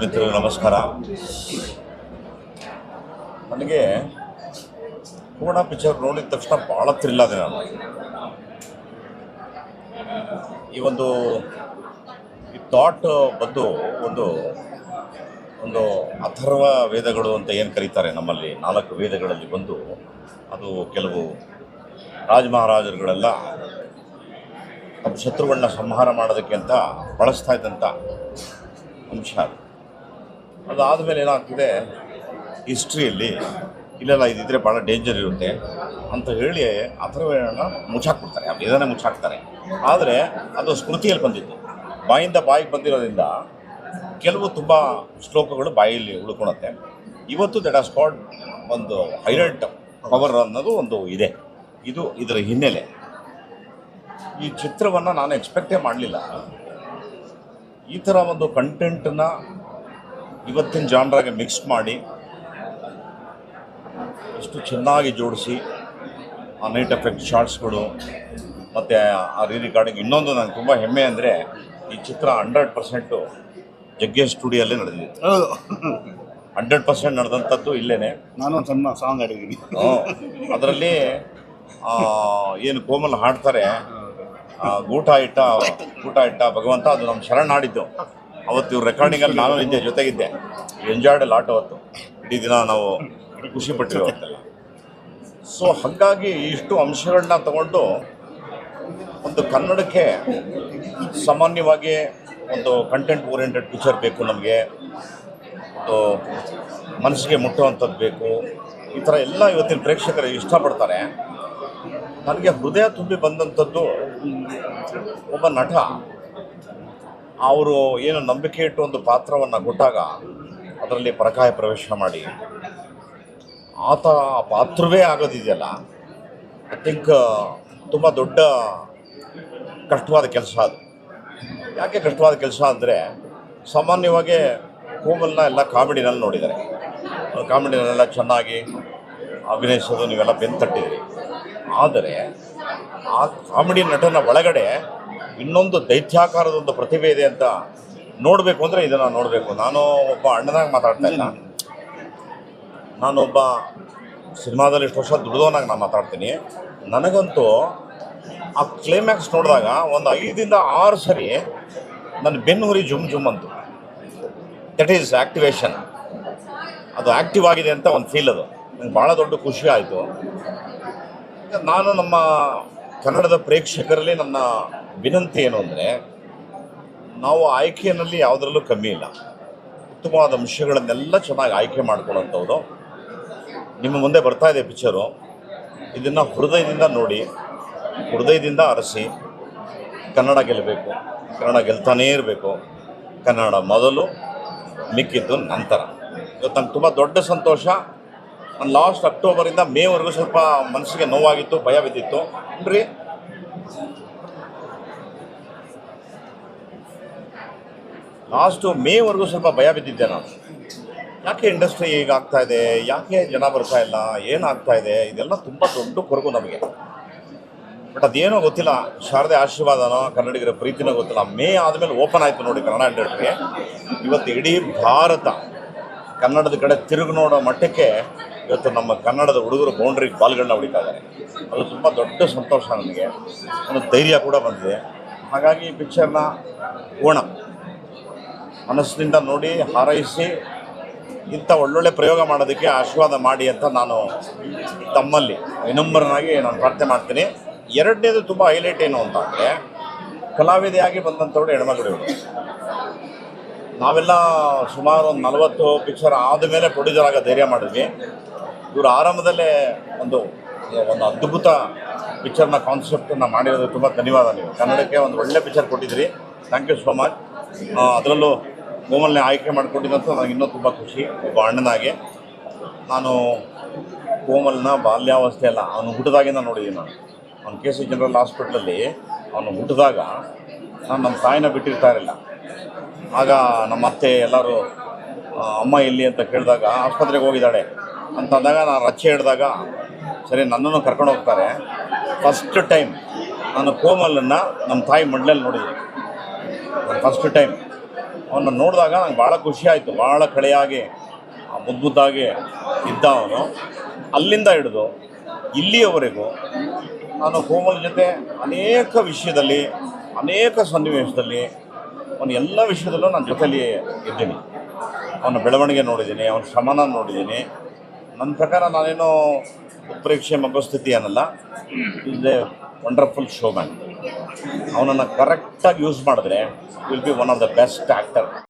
ಮಿತ್ರರಿಗೆ ನಮಸ್ಕಾರ. ನನಗೆ ಪೂರ್ಣ ಪಿಕ್ಚರ್ ನೋಡಿದ ತಕ್ಷಣ ಭಾಳ ಆದೆ ನಾನು. ಈ ಒಂದು, ಈ ಥಾಟ್ ಬಂದು ಒಂದು ಒಂದು ಅಥರ್ವ ವೇದಗಳು ಅಂತ ಏನು ಕರೀತಾರೆ ನಮ್ಮಲ್ಲಿ, ನಾಲ್ಕು ವೇದಗಳಲ್ಲಿ ಬಂದು ಅದು ಕೆಲವು ರಾಜ ಮಹಾರಾಜರುಗಳೆಲ್ಲ ತಮ್ಮ ಶತ್ರುಗಳನ್ನ ಸಂಹಾರ ಮಾಡೋದಕ್ಕೆ ಅಂತ ಬಳಸ್ತಾ ಇದ್ದಂಥ ಅಂಶ ಅದು. ಅದಾದಮೇಲೆ ಏನಾಗ್ತಿದೆ ಹಿಸ್ಟ್ರಿಯಲ್ಲಿ ಇಲ್ಲೆಲ್ಲ ಇದ್ದಿದ್ರೆ ಭಾಳ ಡೇಂಜರ್ ಇರುತ್ತೆ ಅಂತ ಹೇಳಿ ಅಥರ್ವೇಣ ಮುಚ್ಚಾಕ್ಬಿಡ್ತಾರೆ. ಆ ವೇದನೆ ಮುಚ್ಚಾಕ್ತಾರೆ. ಆದರೆ ಅದು ಸ್ಮೃತಿಯಲ್ಲಿ ಬಂದಿತ್ತು ಬಾಯಿಂದ ಬಾಯಿಗೆ ಬಂದಿರೋದ್ರಿಂದ ಕೆಲವು ತುಂಬ ಶ್ಲೋಕಗಳು ಬಾಯಲ್ಲಿ ಉಳ್ಕೊಳತ್ತೆ. ಇವತ್ತು ದಟ್ ಆ ಸ್ಪಾಟ್ ಒಂದು ಹೈಲೈಟ್ ಪವರ್ ಅನ್ನೋದು ಒಂದು ಇದೆ. ಇದು ಇದರ ಹಿನ್ನೆಲೆ. ಈ ಚಿತ್ರವನ್ನು ನಾನು ಎಕ್ಸ್ಪೆಕ್ಟೇ ಮಾಡಲಿಲ್ಲ. ಈ ಥರ ಒಂದು ಕಂಟೆಂಟನ್ನ ಇವತ್ತಿನ ಜಾನ್ರಾಗೆ ಮಿಕ್ಸ್ ಮಾಡಿ ಎಷ್ಟು ಚೆನ್ನಾಗಿ ಜೋಡಿಸಿ ಆ ನೈಟ್ ಎಫೆಕ್ಟ್ ಶಾರ್ಟ್ಸ್ಗಳು ಮತ್ತು ಆ ರೀ ರೆಕಾರ್ಡಿಂಗ್ ಇನ್ನೊಂದು ನನಗೆ ತುಂಬ ಹೆಮ್ಮೆ ಅಂದರೆ ಈ ಚಿತ್ರ ಹಂಡ್ರೆಡ್ ಪರ್ಸೆಂಟು ಜಗ್ಗೇಶ್ ಸ್ಟುಡಿಯೋಲ್ಲೇ ನಡೆದಿದೆ. ಹಂಡ್ರೆಡ್ ಪರ್ಸೆಂಟ್ ನಡೆದಂಥದ್ದು ಇಲ್ಲೇ ನಾನು ಒಂದು ಸಣ್ಣ ಸಾಂಗ್ ಆಡಿದ್ದೀನಿ ಅದರಲ್ಲಿ ಏನು ಕೋಮಲ್ ಹಾಡ್ತಾರೆ ಗೂಟ ಇಟ್ಟ ಗೂಟ ಇಟ್ಟ ಭಗವಂತ ಅದು ನಮ್ಮ ಶರಣ್ ಹಾಡಿದ್ದು. ಅವತ್ತು ಇವ್ರ ರೆಕಾರ್ಡಿಂಗಲ್ಲಿ ನಾನು ಇದ್ದೆ ಜೊತೆಗಿದ್ದೆ. ಎಂಜಾಯ್ಡ್ ಲಾಟ್ ಅವತ್ತು. ಇಡೀ ದಿನ ನಾವು ಖುಷಿ ಪಟ್ಟಿರೋ ಅವತ್ತೆಲ್ಲ ಸೊ ಹಾಗಾಗಿ ಇಷ್ಟು ಅಂಶಗಳನ್ನ ತಗೊಂಡು ಒಂದು ಕನ್ನಡಕ್ಕೆ ಸಾಮಾನ್ಯವಾಗಿ ಒಂದು ಕಂಟೆಂಟ್ ಓರಿಯೆಂಟೆಡ್ ಪಿಕ್ಚರ್ ಬೇಕು ನಮಗೆ. ಒಂದು ಮನಸ್ಸಿಗೆ ಮುಟ್ಟುವಂಥದ್ದು ಬೇಕು. ಈ ಥರ ಎಲ್ಲ ಇವತ್ತಿನ ಪ್ರೇಕ್ಷಕರು ಇಷ್ಟಪಡ್ತಾರೆ. ನನಗೆ ಹೃದಯ ತುಂಬಿ ಬಂದಂಥದ್ದು ಒಬ್ಬ ನಟ. ಅವರು ಏನು ನಂಬಿಕೆ ಇಟ್ಟು ಒಂದು ಪಾತ್ರವನ್ನು ಕೊಟ್ಟಾಗ ಅದರಲ್ಲಿ ಪರಕಾಯ ಪ್ರವೇಶ ಮಾಡಿ. ಆತ ಪಾತ್ರವೇ ಆಗೋದಿದೆಯಲ್ಲ ಐ ಥಿಂಕ್ ತುಂಬ ದೊಡ್ಡ ಕಷ್ಟವಾದ ಕೆಲಸ ಅದು. ಯಾಕೆ ಕಷ್ಟವಾದ ಕೆಲಸ ಅಂದರೆ ಸಾಮಾನ್ಯವಾಗಿ ಕೋಮಲ್ನ ಎಲ್ಲ ಕಾಮಿಡಿನಲ್ಲಿ ನೋಡಿದ್ದಾರೆ. ಕಾಮಿಡಿನಲ್ಲೆಲ್ಲ ಚೆನ್ನಾಗಿ ಅಭಿನಯಿಸೋದು, ನೀವೆಲ್ಲ ಬೆನ್ನು ತಟ್ಟಿದ್ರಿ ಆದರೆ ಆ ಕಾಮಿಡಿ ನಟನ ಒಳಗಡೆ ಇನ್ನೊಂದು ದೈತ್ಯಾಕಾರದ ಒಂದು ಪ್ರತಿಭೆ ಇದೆ ಅಂತ ನೋಡಬೇಕು ಅಂದರೆ ಇದನ್ನು ನೋಡಬೇಕು. ನಾನು ಒಬ್ಬ ಅಣ್ಣನಾಗಿ ಮಾತಾಡ್ತಾ ಇಲ್ಲ. ನಾನೊಬ್ಬ ಸಿನಿಮಾದಲ್ಲಿ ಇಷ್ಟು ವರ್ಷ ದುಡಿದವನಾಗಿ ನಾನು ಮಾತಾಡ್ತೀನಿ. ನನಗಂತೂ ಆ ಕ್ಲೈಮ್ಯಾಕ್ಸ್ ನೋಡಿದಾಗ ಒಂದು ಐದಿಂದ ಆರು ಸರಿ ನನ್ನ ಬೆನ್ನು ಹುರಿ ಜುಮ್ ಜುಮ್ ಅಂತು. ದಟ್ ಈಸ್ ಆ್ಯಕ್ಟಿವೇಶನ್ ಅದು ಆ್ಯಕ್ಟಿವ್ ಆಗಿದೆ ಅಂತ ಒಂದು ಫೀಲ್ ಅದು. ನಂಗೆ ಭಾಳ ದೊಡ್ಡ ಖುಷಿ ಆಯಿತು. ನಾನು ನಮ್ಮ ಕನ್ನಡದ ಪ್ರೇಕ್ಷಕರಲ್ಲಿ ನನ್ನ ವಿನಂತಿ ಏನು ಅಂದರೆ, ನಾವು ಆಯ್ಕೆಯಲ್ಲಿ ಯಾವುದರಲ್ಲೂ ಕಮ್ಮಿ ಇಲ್ಲ. ಉತ್ತಮವಾದ ಅಂಶಗಳನ್ನೆಲ್ಲ ಚೆನ್ನಾಗಿ ಆಯ್ಕೆ ಮಾಡ್ಕೊಳ್ಳೋಂಥವ್ರು ನಿಮ್ಮ ಮುಂದೆ ಬರ್ತಾ ಇದೆ ಪಿಕ್ಚರು ಇದನ್ನು ಹೃದಯದಿಂದ ನೋಡಿ, ಹೃದಯದಿಂದ ಅರಸಿ, ಕನ್ನಡ ಗೆಲ್ಲಬೇಕು. ಕನ್ನಡ ಗೆಲ್ತಾನೇ ಇರಬೇಕು. ಕನ್ನಡ ಮೊದಲು ಮಿಕ್ಕಿದ್ದು ನಂತರ. ಇವತ್ತು ನಂಗೆ ತುಂಬ ದೊಡ್ಡ ಸಂತೋಷ. ನಾನು ಲಾಸ್ಟ್ ಅಕ್ಟೋಬರಿಂದ ಮೇವರೆಗೂ ಸ್ವಲ್ಪ ಮನಸ್ಸಿಗೆ ನೋವಾಗಿತ್ತು, ಭಯ ಬಿದ್ದಿತ್ತು. ರೀ ಲಾಸ್ಟು ಮೇವರೆಗೂ ಸ್ವಲ್ಪ ಭಯ ಬಿದ್ದಿದ್ದೆ ನಾನು. ಯಾಕೆ ಇಂಡಸ್ಟ್ರಿ ಈಗ ಆಗ್ತಾ ಇದೆ? ಯಾಕೆ ಜನ ಬರ್ತಾ ಇಲ್ಲ? ಏನಾಗ್ತಾ ಇದೆ? ಇದೆಲ್ಲ ತುಂಬ ದೊಡ್ಡ ಕೊರಗು ನಮಗೆ. ಬಟ್ ಅದೇನೋ ಗೊತ್ತಿಲ್ಲ. ಶಾರದೆ ಆಶೀರ್ವಾದನೋ, ಕನ್ನಡಿಗರ ಪ್ರೀತಿನೋ ಗೊತ್ತಿಲ್ಲ. ಮೇ ಆದಮೇಲೆ ಓಪನ್ ಆಯಿತು ನೋಡಿ ಕನ್ನಡ ಇಂಡಸ್ಟ್ರಿ ಇವತ್ತು ಇಡೀ ಭಾರತ ಕನ್ನಡದ ಕಡೆ ತಿರುಗಿ ನೋಡೋ ಮಟ್ಟಕ್ಕೆ ಇವತ್ತು ನಮ್ಮ ಕನ್ನಡದ ಹುಡುಗರು ಬೌಂಡ್ರಿ ಬಾಲ್ಗಳನ್ನ ಹೊಡಿತಾ ಇದ್ದಾರೆ. ಅದು ತುಂಬ ದೊಡ್ಡ ಸಂತೋಷ ನನಗೆ ಒಂದು ಧೈರ್ಯ ಕೂಡ ಬಂದಿದೆ. ಹಾಗಾಗಿ ಪಿಕ್ಚರ್ನ ಪೂರ್ಣ. ಮನಸ್ಸಿನಿಂದ ನೋಡಿ, ಹಾರೈಸಿ, ಇಂಥ ಒಳ್ಳೊಳ್ಳೆ ಪ್ರಯೋಗ ಮಾಡೋದಕ್ಕೆ ಆಶೀರ್ವಾದ ಮಾಡಿ ಅಂತ ನಾನು ತಮ್ಮಲ್ಲಿ ವಿನಮ್ರನಾಗಿ ನಾನು ಪ್ರಾರ್ಥನೆ ಮಾಡ್ತೀನಿ. ಎರಡನೇದು ತುಂಬ ಹೈಲೈಟ್ ಏನು ಅಂತ ಅಂದರೆ, ಕಲಾವಿದೆಯಾಗಿ ಬಂದಂಥವ್ರು ಹೆಣ್ಮಗಳಿವರು ನಾವೆಲ್ಲ ಸುಮಾರು ಒಂದು ನಲವತ್ತು ಪಿಕ್ಚರ್ ಆದಮೇಲೆ ಪ್ರೊಡ್ಯೂಸರ್ ಆಗ ಧೈರ್ಯ ಮಾಡಿದ್ವಿ. ಇವರು ಆರಂಭದಲ್ಲೇ ಒಂದು ಒಂದು ಅದ್ಭುತ ಪಿಕ್ಚರ್ನ ಕಾನ್ಸೆಪ್ಟನ್ನು ಮಾಡಿರೋದು ತುಂಬ ಧನ್ಯವಾದ ನೀವು. ಕನ್ನಡಕ್ಕೆ ಒಂದು ಒಳ್ಳೆ ಪಿಕ್ಚರ್ ಕೊಟ್ಟಿದ್ದೀರಿ. Thank you so much. ಅದರಲ್ಲೂ ಕೋಮಲ್ನೇ ಆಯ್ಕೆ ಮಾಡಿಕೊಟ್ಟಿದ್ದಂತ ನನಗೆ ಇನ್ನೂ ತುಂಬ ಖುಷಿ, ಒಬ್ಬ ಅಣ್ಣನಾಗೆ. ನಾನು ಕೋಮಲ್ನ ಬಾಲ್ಯಾವಸ್ಥೆ ಅಲ್ಲ, ಅವನು ಹುಟ್ಟಿದಾಗಿಂದ ನೋಡಿದ್ದೀನಿ ನಾನು. ಅವನು ಕೆ ಸಿ ಜನರಲ್ ಹಾಸ್ಪಿಟ್ಲಲ್ಲಿ, ಅವನು ಹುಟ್ಟಿದಾಗ ನಾನು ನಮ್ಮ ತಾಯಿನ ಬಿಟ್ಟಿರ್ತಾ ಇರಲಿಲ್ಲ. ಆಗ ನಮ್ಮ ಅತ್ತೆ ಎಲ್ಲರೂ ಅಮ್ಮ ಎಲ್ಲಿ? ಅಂತ ಕೇಳಿದಾಗ, ಆಸ್ಪತ್ರೆಗೆ ಹೋಗಿದ್ದಾಳೆ. ಅಂತ ಅಂದಾಗ ನಾನು ರಚ್ಚೆ ಹಿಡಿದಾಗ, ಸರಿ, ನನ್ನನ್ನು ಕರ್ಕೊಂಡು ಹೋಗ್ತಾರೆ. ಫಸ್ಟ್ ಟೈಮ್ ನಾನು ಕೋಮಲನ್ನು ನಮ್ಮ ತಾಯಿ ಮಂಡಲಲ್ಲಿ ನೋಡಿದ್ದೀನಿ. ಫಸ್ಟ್ ಟೈಮ್ ಅವನ್ನ ನೋಡಿದಾಗ ನಂಗೆ ಭಾಳ ಖುಷಿ ಆಯಿತು. ಭಾಳ ಕಳೆಯಾಗಿ ಮುದ್ದಾಗಿ ಇದ್ದ ಅವನು. ಅಲ್ಲಿಂದ ಹಿಡಿದು ಇಲ್ಲಿಯವರೆಗೂ ನಾನು ಕೋಮಲ್ ಜೊತೆ ಅನೇಕ ವಿಷಯದಲ್ಲಿ, ಅನೇಕ ಸನ್ನಿವೇಶದಲ್ಲಿ, ಅವನ ಎಲ್ಲ ವಿಷಯದಲ್ಲೂ ನನ್ನ ಜೊತೆಯಲ್ಲಿ ಇದ್ದೀನಿ. ಅವನ ಬೆಳವಣಿಗೆ ನೋಡಿದ್ದೀನಿ, ಅವನ ಶ್ರಮನ ನೋಡಿದ್ದೀನಿ. ನನ್ನ ಪ್ರಕಾರ ನಾನೇನೋ ಉತ್ಪ್ರೇಕ್ಷೆ ಮಗುಸ್ಥಿತಿ ಅನ್ನಲ್ಲ. Is a wonderful show man ಅವನನ್ನು ಕರೆಕ್ಟಾಗಿ ಯೂಸ್ ಮಾಡಿದ್ರೆ will be one of the best actor